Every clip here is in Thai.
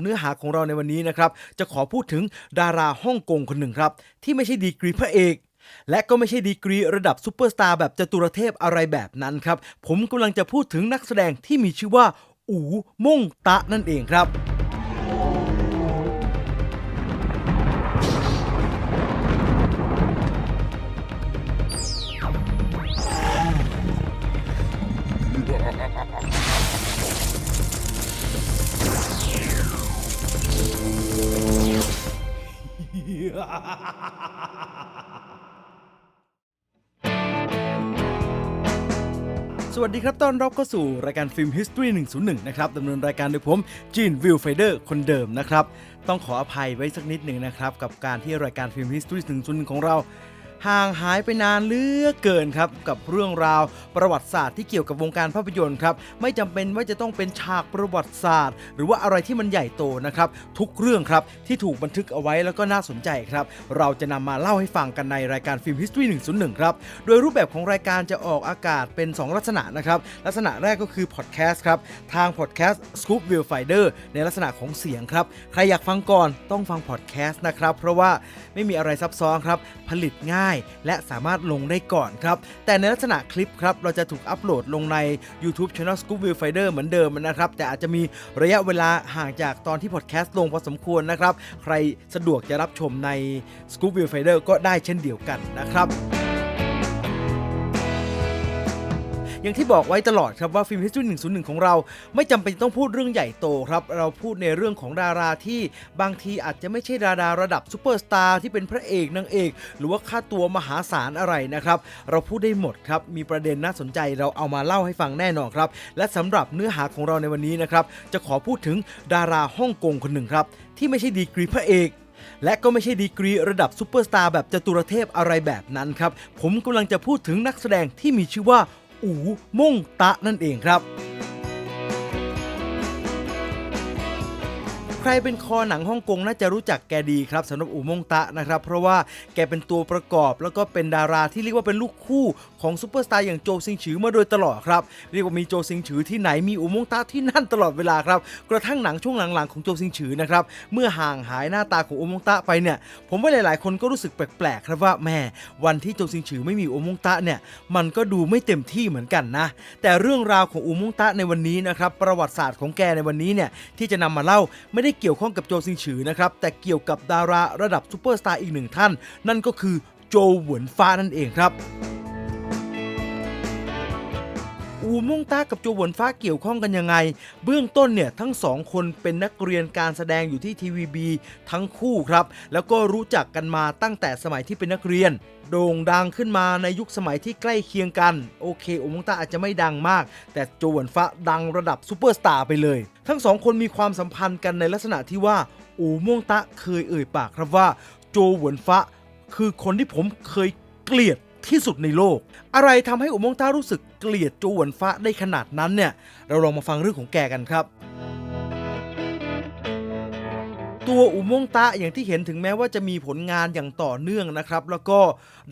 เนื้อหาของเราในวันนี้นะครับ จะขอพูดถึงดาราฮ่องกงคนหนึ่งครับ ที่ไม่ใช่ดีกรีพระเอก และก็ไม่ใช่ดีกรีระดับซูเปอร์สตาร์แบบจตุรเทพอะไรแบบนั้นครับ ผมกำลังจะพูดถึงนักแสดงที่มีชื่อว่า อูม่งตะนั่นเองครับ สวัสดีครับต้อนรับเข้าสู่รายการฟิล์ม History 101 นะครับดำเนินรายการโดยผมจีนวิวไฟเดอร์คนเดิมนะครับ ต้องขออภัยไว้สักนิดหนึ่งนะครับ กับการที่รายการฟิล์ม History 101 ของเรา ห่างหายไปนานเหลือกเกินครับ กับเรื่องราวประวัติศาสตร์ที่เกี่ยวกับวงการภาพยนตร์ครับ ไม่จำเป็นว่าจะต้องเป็นฉากประวัติศาสตร์ หรือว่าอะไรที่มันใหญ่โตนะครับ ทุกเรื่องครับที่ถูกบันทึกเอาไว้แล้วก็น่าสนใจครับ เราจะนำมาเล่าให้ฟังกันในรายการฟิล์ม History 101 ครับ โดยรูปแบบของรายการจะออกอากาศเป็น 2 ลักษณะนะครับ ลักษณะแรกก็คือพอดแคสต์ครับ ทางพอดแคสต์ Scoop View Finder ในลักษณะของเสียงครับ ใครอยากฟังก่อนต้องฟังพอดแคสต์นะครับ เพราะว่าไม่มีอะไรซับซ้อนครับ ผลิตง่ายและสามารถลงได้ก่อนครับ แต่ในลักษณะคลิปครับ เราจะถูกอัปโหลดลงใน YouTube Channel Scoop View Finder เหมือนเดิมนะครับ แต่อาจจะมีระยะเวลาห่างจากตอนที่พอดแคสต์ลงพอสมควรนะครับ ใครสะดวกจะรับชมใน Scoop View Finder ก็ได้เช่นเดียวกันนะครับ อย่างที่บอกไว้ตลอดครับว่าฟิล์ม History 101ของเรา ไม่จำเป็นต้องพูดเรื่องใหญ่โตครับเราพูดในเรื่องของดาราที่บางทีอาจจะไม่ใช่ดาราระดับซูเปอร์สตาร์ที่เป็นพระเอกนางเอก หรือว่าค่าตัวมหาศาลอะไรนะครับเราพูดได้หมดครับมีประเด็นน่าสนใจเราเอามาเล่าให้ฟังแน่นอนครับและสำหรับเนื้อหาของเราในวันนี้นะครับจะขอพูดถึงดาราฮ่องกงคนหนึ่งครับที่ไม่ใช่ดีกรีพระเอกและก็ไม่ใช่ดีกรีระดับซูเปอร์สตาร์แบบจตุรเทพอะไรแบบนั้นครับ ผมกำลังจะพูดถึงนักแสดงที่มีชื่อว่า อูม่งตะนั่นเองครับ ใครเป็นคอหนังฮ่องกงน่าจะรู้จักแกดีครับสำหรับอูมงตะนะครับ เพราะว่าแกเป็นตัวประกอบแล้วก็เป็นดาราที่เรียกว่าเป็นลูกคู่ของซูเปอร์สตาร์อย่างโจซิงฉือมาโดยตลอดครับเรียกว่ามีโจซิงฉือที่ไหนมีอูมงตะที่นั่นตลอดเวลาครับกระทั่งหนังช่วงหลังๆของโจซิงฉือนะครับเมื่อห่างหายหน้าตาของอูมงตะไปเนี่ยผมว่าหลายๆ คนก็รู้สึกแปลกๆครับว่าแม่วันที่โจซิงฉือไม่มีอูมงตะเนี่ยมันก็ดูไม่เต็มที่เหมือนกันนะ แต่เรื่องราวของอูมงตะในวันนี้นะครับประวัติศาสตร์ของแกในวันนี้เนี่ยที่จะนำมาเล่าไม่ได้เกี่ยวข้องกับโจซิงฉือนะครับ แต่เกี่ยวกับดาราระดับซูเปอร์สตาร์อีกหนึ่งท่าน นั่นก็คือโจหวนฟ้านั่นเองครับ อูม่งต้ากับโจหวนฟ้าเกี่ยวข้องกันยังไง เบื้องต้นเนี่ยทั้งสองคนเป็นนักเรียนการแสดงอยู่ที่ทีวีบีทั้งคู่ครับ แล้วก็รู้จักกันมาตั้งแต่สมัยที่เป็นนักเรียนโด่งดังขึ้นมาในยุคสมัยที่ใกล้เคียงกัน โอเคอูม่งต้าอาจจะไม่ดังมาก แต่โจหวนฟ้าดังระดับซูเปอร์สตาร์ไปเลย ทั้งสองคนมีความสัมพันธ์กันในลักษณะที่ว่า อูม่วงตะเคยเอ่ยปากครับว่า โจหวนฟ้าคือคนที่ผมเคยเกลียด ที่สุดในโลก อะไรทำให้อุโมงต้ารู้สึกเกลียดโจหวนฟ้าได้ขนาดนั้นเนี่ย เราลองมาฟังเรื่องของแกกันครับ ตัวอุโมงตะอย่างที่เห็นถึงแม้ว่าจะมีผลงานอย่างต่อเนื่องนะครับ แล้วก็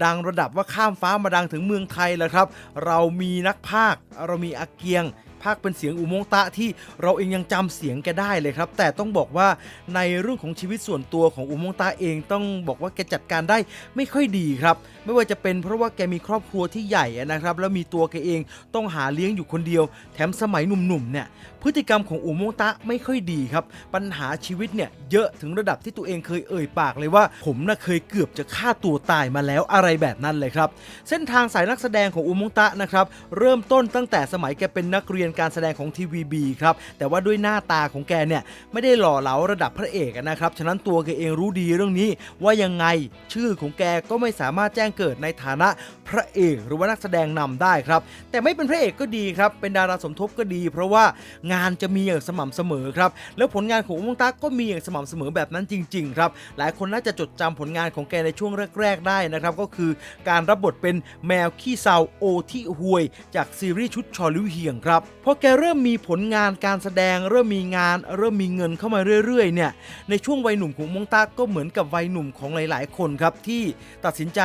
ดังระดับว่าข้ามฟ้ามาดังถึงเมืองไทยแล้วครับ เรามีนักพากเรามีอาเกียง ภาคเป็นเสียงอุโมงตะที่เราเองยังจำเสียงแกได้เลยครับ แต่ต้องบอกว่าในเรื่องของชีวิตส่วนตัวของอุโมงตะเองต้องบอกว่าแกจัดการได้ไม่ค่อยดีครับ ไม่ว่าจะเป็นเพราะว่าแกมีครอบครัวที่ใหญ่นะครับ แล้วมีตัวแกเองต้องหาเลี้ยงอยู่คนเดียว แถมสมัยหนุ่มๆเนี่ยพฤติกรรมของอูโมงตะไม่ค่อยดีครับ ปัญหาชีวิตเนี่ยเยอะถึงระดับที่ตัวเองเคยเอ่ยปากเลยว่า ผมน่ะเคยเกือบจะฆ่าตัวตายมาแล้วอะไรแบบนั้นเลยครับ เส้นทางสายนักแสดงของอูโมงตะนะครับเริ่มต้นตั้งแต่สมัยแกเป็นนักเรียนการแสดงของทีวีบีครับ แต่ว่าด้วยหน้าตาของแกเนี่ย ไม่ได้หล่อเหลาระดับพระเอกนะครับ ฉะนั้นตัวแกเองรู้ดีเรื่องนี้ ว่ายังไงชื่อของแกก็ไม่สามารถแจ้งเกิดในฐานะพระเอกหรือว่านักแสดงนำได้ครับ แต่ไม่เป็นพระเอกก็ดีครับ เป็นดาราสมทบก็ดี เพราะว่างานจะมีอย่างสม่ำเสมอครับ แล้วผลงานของอุมงตักก็มีอย่างสม่ำเสมอแบบนั้นจริง ๆ ครับ หลายคนน่าจะจดจำผลงานของแกในช่วงแรก ๆ ได้นะครับ ก็คือการรับบทเป็นแมวขี้เศร้าโอที่ห่วย จากซีรีส์ชุดชอลิวเฮียงครับพอแกเริ่มมีผลงานการแสดง เริ่มมีงาน เริ่มมีเงินเข้ามาเรื่อยๆเนี่ยในช่วงวัยหนุ่มของมงตาก็เหมือนกับวัยหนุ่มของหลาย ๆ คนครับที่ตัดสินใจ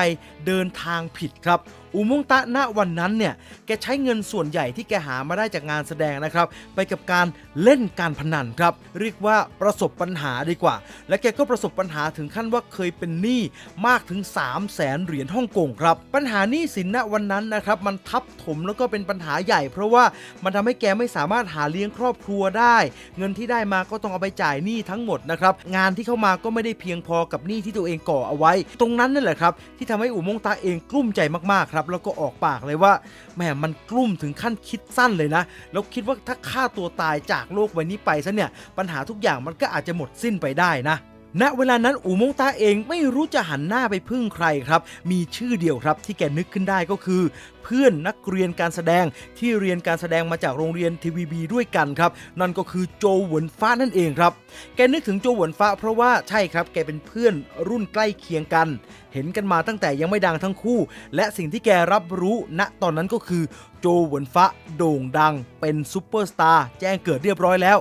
เดินทางผิดครับ ออูมงตะณวันนั้นเนี่ยแกใช้เงินส่วนใหญ่ที่แกหามาได้จากงานแสดงนะครับ ไปกับการเล่นการพนันครับ เรียกว่าประสบปัญหาดีกว่า และแกก็ประสบปัญหาถึงขั้นว่าเคยเป็นหนี้มากถึง 3 0 0แสนเหรียญฮ่องกงครับ ปัญหาหนี้สินณวันนั้นนะครับมันทับถมแล้วก็เป็นปัญหาใหญ่ เพราะว่ามันทำให้แกไม่สามารถหาเลี้ยงครอบครัวได้ เงินที่ได้มาก็ต้องเอาไปจ่ายหนี้ทั้งหมดนะครับงานที่เข้ามาก็ไม่ได้เพียงพอกับหนี้ที่ตัวเองก่อเอาไว้ ตรงนั้นนั่นแหละครับที่ทำให้อู่มงตาเองกลุ้มใจมากๆครับแล้วก็ออกปากเลยว่าแหมมันกลุ้มถึงขั้นคิดสั้นเลยนะ แล้วคิดว่าถ้าฆ่าตัวตายจากโลกใบนี้ไปซะเนี่ยปัญหาทุกอย่างมันก็อาจจะหมดสิ้นไปได้นะ ณเวลานั้นอูมงตาเองไม่รู้จะหันหน้าไปพึ่งใครครับ มีชื่อเดียวครับที่แกนึกขึ้นได้ก็คือ เพื่อนนักเรียนการแสดงที่เรียนการแสดงมาจากโรงเรียนทีวีบีด้วยกันครับ นั่นก็คือโจหวนฟ้านั่นเองครับ แกนึกถึงโจหวนฟ้าเพราะว่าใช่ครับแกเป็นเพื่อนรุ่นใกล้เคียงกัน เห็นกันมาตั้งแต่ยังไม่ดังทั้งคู่ และสิ่งที่แกรับรู้ณตอนนั้นก็คือ โจหวนฟ้าโด่งดัง เป็นซูเปอร์สตาร์แจ้งเกิดเรียบร้อยแล้ว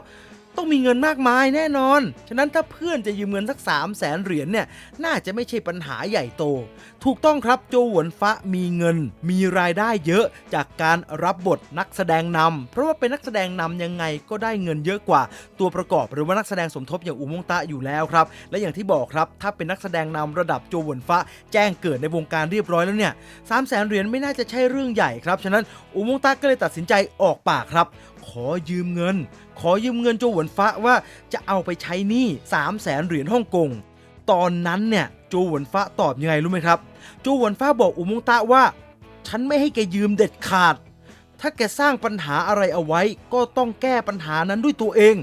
ต้องมีเงินมากมายแน่นอน ฉะนั้นถ้าเพื่อนจะยืมเงินสัก 3 0 0แสนเหรียญเนี่ย น่าจะไม่ใช่ปัญหาใหญ่โต ถูกต้องครับโจหวนฟ้ามีเงิน มีรายได้เยอะจากการรับบทนักแสดงนำเพราะว่าเป็นนักแสดงนำยังไงก็ได้เงินเยอะกว่า ตัวประกอบหรือว่านักแสดงสมทบอย่างอุมงตะอยู่แล้วครับ และอย่างที่บอกครับ ถ้าเป็นนักแสดงนำระดับโจหวนฟ้าแจ้งเกิดในวงการเรียบร้อยแล้วเนี่ยสามแสนเหรียญไม่น่าจะใช่เรื่องใหญ่ครับ ฉะนั้นอุมงตะก็เลยตัดสินใจออกปากครับ ขอยืมเงิน ขอยืมเงินโจหวนฟ้าว่าจะเอาไปใช้หนี้3 0 0แสนเหรียญฮ่องกงตอนนั้นเนี่ยโจหวนฟ้าตอบยังไงรู้ไหมครับโจหวนฟ้าบอกอุมงตะว่า ฉันไม่ให้แกยืมเด็ดขาด ถ้าแกสร้างปัญหาอะไรเอาไว้ ก็ต้องแก้ปัญหานั้นด้วยตัวเอง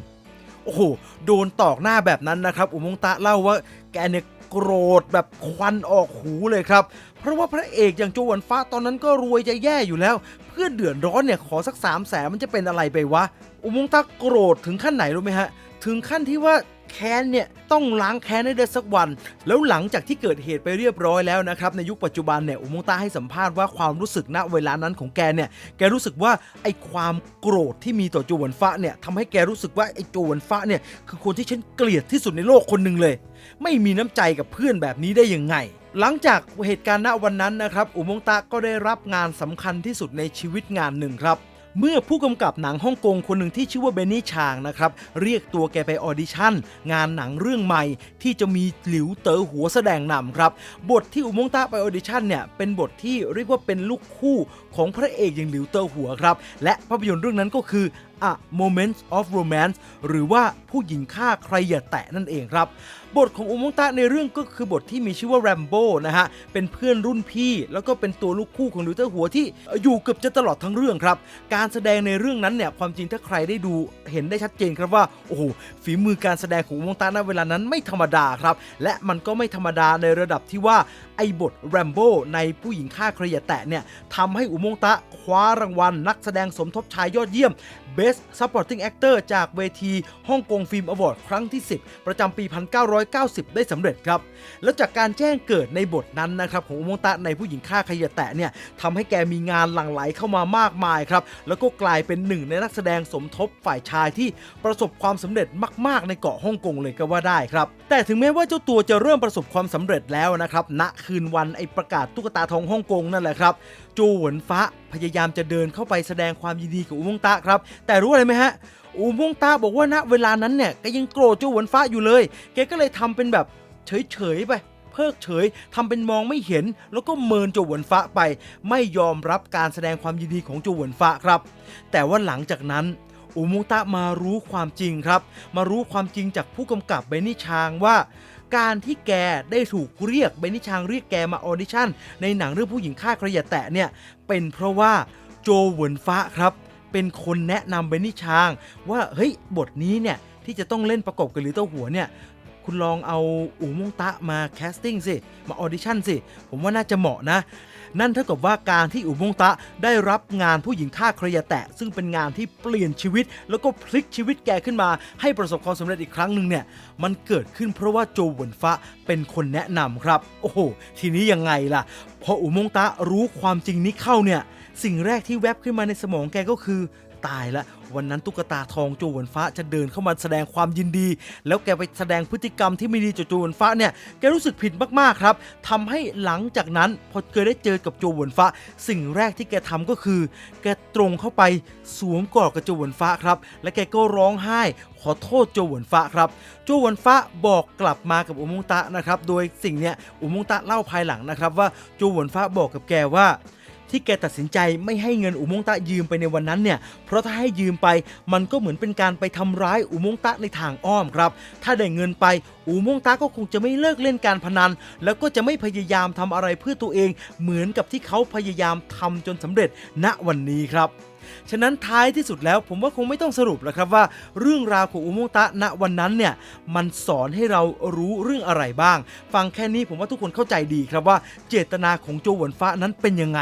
โอ้โหโดนตอกหน้าแบบนั้นนะครับ อุมงตะเล่าว่าแกเนี่ยโกรธแบบควันออกหูเลยครับ เพราะว่าพระเอกอย่างโจหวนฟ้าตอนนั้นก็รวยจะแย่อยู่แล้ว เพื่อนเดือดร้อนเนี่ยขอสัก3 0 0แสนมันจะเป็นอะไรไปวะ อุโมงตะโกรธถึงขั้นไหนรู้ไหมฮะ ถึงขั้นที่ว่าแค้นเนี่ยต้องล้างแค้นให้ได้สักวัน แล้วหลังจากที่เกิดเหตุไปเรียบร้อยแล้วนะครับในยุคปัจจุบันเนี่ยอุโมงตะให้สัมภาษณ์ว่าความรู้สึกณเวลานั้นของแกเนี่ยแกรู้สึกว่าไอ้ความโกรธที่มีต่อโจวนฟ้าเนี่ยทำให้แกรู้สึกว่าไอ้โจวนฟ้าเนี่ยคือคนที่ฉันเกลียดที่สุดในโลกคนหนึ่งเลย ไม่มีน้ำใจกับเพื่อนแบบนี้ได้ยังไง หลังจากเหตุการณ์ณวันนั้นนะครับ อุมงตะก็ได้รับงานสำคัญที่สุดในชีวิตงานหนึ่งครับ เมื่อผู้กำกับหนังฮ่องกงคนหนึ่งที่ชื่อว่าเบนนี่ชางนะครับ เรียกตัวแกไปออดิชั่น งานหนังเรื่องใหม่ ที่จะมีหลิวเต๋อหัวแสดงนำครับ บทที่อุมงตะไปออดิชั่นเนี่ยเป็นบทที่เรียกว่าเป็นลูกคู่ของพระเอกอย่างหลิวเต๋อหัวครับและภาพยนตร์เรื่องนั้นก็คือ A Moment of Romance หรือว่าผู้หญิงฆ่าใครอย่าแตะนั่นเองครับ บทของอุมงตะในเรื่องก็คือบทที่มีชื่อว่าแรมโบ้นะฮะ เป็นเพื่อนรุ่นพี่ แล้วก็เป็นตัวลูกคู่ของลิวเตอร์หัวที่อยู่เกือบจะตลอดทั้งเรื่องครับ การแสดงในเรื่องนั้นเนี่ยความจริงถ้าใครได้ดูเห็นได้ชัดเจนครับว่าโอ้โหฝีมือการแสดงของอุมงตะณเวลานั้นไม่ธรรมดาครับ และมันก็ไม่ธรรมดาในระดับที่ว่าไอ้บทแรมโบ้ในผู้หญิงฆ่าใครอย่าแตะเนี่ยทำให้อุมงตะคว้ารางวัลนักแสดงสมทบชายยอดเยี่ยม Best Supporting Actor จากเวทีฮ่องกงฟิล์มอวอร์ดครั้งที่ 10 ประจำปี 1990 ได้สำเร็จครับ แล้วจากการแจ้งเกิดในบทนั้นนะครับของอุโมงตะในผู้หญิงฆ่าขยะแตะเนี่ยทำให้แกมีงานหลั่งไหลเข้ามามากมายครับ แล้วก็กลายเป็นหนึ่งในนักแสดงสมทบฝ่ายชายที่ประสบความสำเร็จมาก ๆ ในเกาะฮ่องกงเลยก็ว่าได้ครับ แต่ถึงแม้ว่าเจ้าตัวจะเริ่มประสบความสำเร็จแล้วนะครับณคืนวันไอประกาศตุ๊กตาทองฮ่องกงนั่นแหละครับจูหวนฟ้าพยายามจะเดินเข้าไปแสดงความยินดีกับอุมงตะครับ แต่รู้อะไรไหมฮะอูมงตาบอกว่าณเวลานั้นเนี่ยก็ยังโกรธจ้าหวนฟ้าอยู่เลย แกก็เลยทำเป็นแบบเฉยๆไปเพิกเฉยทำเป็นมองไม่เห็น แล้วก็เมินโจหวนฟ้าไป ไม่ยอมรับการแสดงความยินดีของโจหวนฟ้าครับ แต่ว่าหลังจากนั้นอูมงตะมารู้ความจริงครับ มารู้ความจริงจากผู้กำกับเบนนี่ชางว่า การที่แกได้ถูกเรียกเบนนี่ชางเรียกแกมาออดิชั่น ในหนังเรื่องผู้หญิงฆ่าใครอย่าแตะเนี่ยเป็นเพราะว่าโจหวนฟ้าครับ เป็นคนแนะนำเบนนี่ชาง ว่าเฮ้ยบทนี้เนี่ยที่จะต้องเล่นประกบกับลิตเต้าหัวเนี่ยคุณลองเอาอูมงตะมาแคสติ้งสิ มาออดิชั่นสิ ผมว่าน่าจะเหมาะนะ นั่นเท่ากับว่าการที่อูมงตะได้รับงานผู้หญิงฆ่าใครอย่าแตะ ซึ่งเป็นงานที่เปลี่ยนชีวิต แล้วก็พลิกชีวิตแกขึ้นมา ให้ประสบความสำเร็จอีกครั้งหนึ่งเนี่ยมันเกิดขึ้นเพราะว่าโจหวนฟ้าเป็นคนแนะนำครับ โอ้โห ทีนี้ยังไงล่ะ พออูมงตะรู้ความจริงนี้เข้าเนี่ยสิ่งแรกที่แวบขึ้นมาในสมองแกก็คือ ตายละวันนั้นตุ๊กตาทองโจหวนฟ้าจะเดินเข้ามาแสดงความยินดี แล้วแกไปแสดงพฤติกรรมที่ไม่ดีโจหวนฟ้าเนี่ยแกรู้สึกผิดมากๆครับทำให้หลังจากนั้นพอแกได้เจอกับโจหวนฟ้า สิ่งแรกที่แกทำก็คือ แกตรงเข้าไปสวมกอดกับโจหวนฟ้าครับ และแกก็ร้องไห้ขอโทษโจหวนฟ้าครับ โจหวนฟ้าบอกกลับมากับอุมงตะนะครับ โดยสิ่งเนี้ยอุมงตะเล่าภายหลังนะครับว่าโจหวนฟ้าบอกกับแกว่า ที่แกตัดสินใจไม่ให้เงินอุโมงตะยืมไปในวันนั้นเนี่ย เพราะถ้าให้ยืมไปมันก็เหมือนเป็นการไปทำร้ายอุโมงตะในทางอ้อมครับ ถ้าได้เงินไปอุโมงตะก็คงจะไม่เลิกเล่นการพนัน แล้วก็จะไม่พยายามทำอะไรเพื่อตัวเอง เหมือนกับที่เขาพยายามทำจนสำเร็จณวันนี้ครับฉะนั้นท้ายที่สุดแล้วผมว่าคงไม่ต้องสรุปแล้วครับว่า เรื่องราวของอุโมงตะณวันนั้นเนี่ยมันสอนให้เรารู้เรื่องอะไรบ้าง ฟังแค่นี้ผมว่าทุกคนเข้าใจดีครับว่าเจตนาของโจหวนฟ้านั้นเป็นยังไง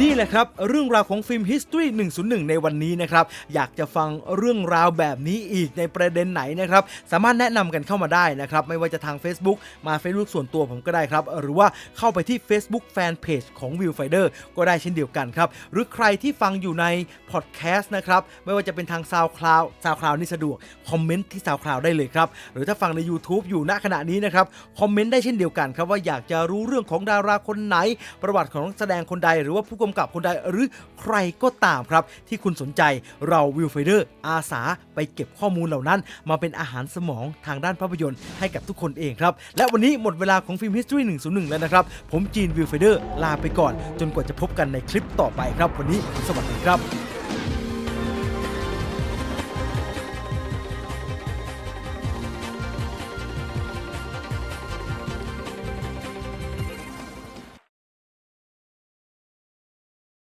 นี่แหละครับ เรื่องราวของฟิล์ม History 101 ในวันนี้นะครับ อยากจะฟังเรื่องราวแบบนี้อีกในประเด็นไหนนะครับ สามารถแนะนำกันเข้ามาได้นะครับ ไม่ว่าจะทาง Facebook มา Facebook ส่วนตัวผมก็ได้ครับ หรือว่าเข้าไปที่ Facebook Fanpage ของ Viewfinder ก็ได้เช่นเดียวกันครับ หรือใครที่ฟังอยู่ในพอดแคสต์นะครับ ไม่ว่าจะเป็นทาง SoundCloud SoundCloud นี่สะดวก คอมเมนต์ที่ SoundCloud ได้เลยครับ หรือถ้าฟังใน YouTube อยู่ณขณะนี้นะครับ คอมเมนต์ได้เช่นเดียวกันครับว่าอยากจะรู้เรื่องของดาราคนไหน ประวัติของนักแสดงคนใดหรือว่าผู้กำกับคนใดหรือใครก็ตามครับ ที่คุณสนใจเราวิวไฟเดอร์อาสาไปเก็บข้อมูลเหล่านั้น มาเป็นอาหารสมองทางด้านภาพยนตร์ให้กับทุกคนเองครับ และวันนี้หมดเวลาของฟิล์ม History 101 แล้วนะครับ ผมจีนวิวไฟเดอร์ลาไปก่อน จนกว่าจะพบกันในคลิปต่อไปครับ วันนี้สวัสดีครับ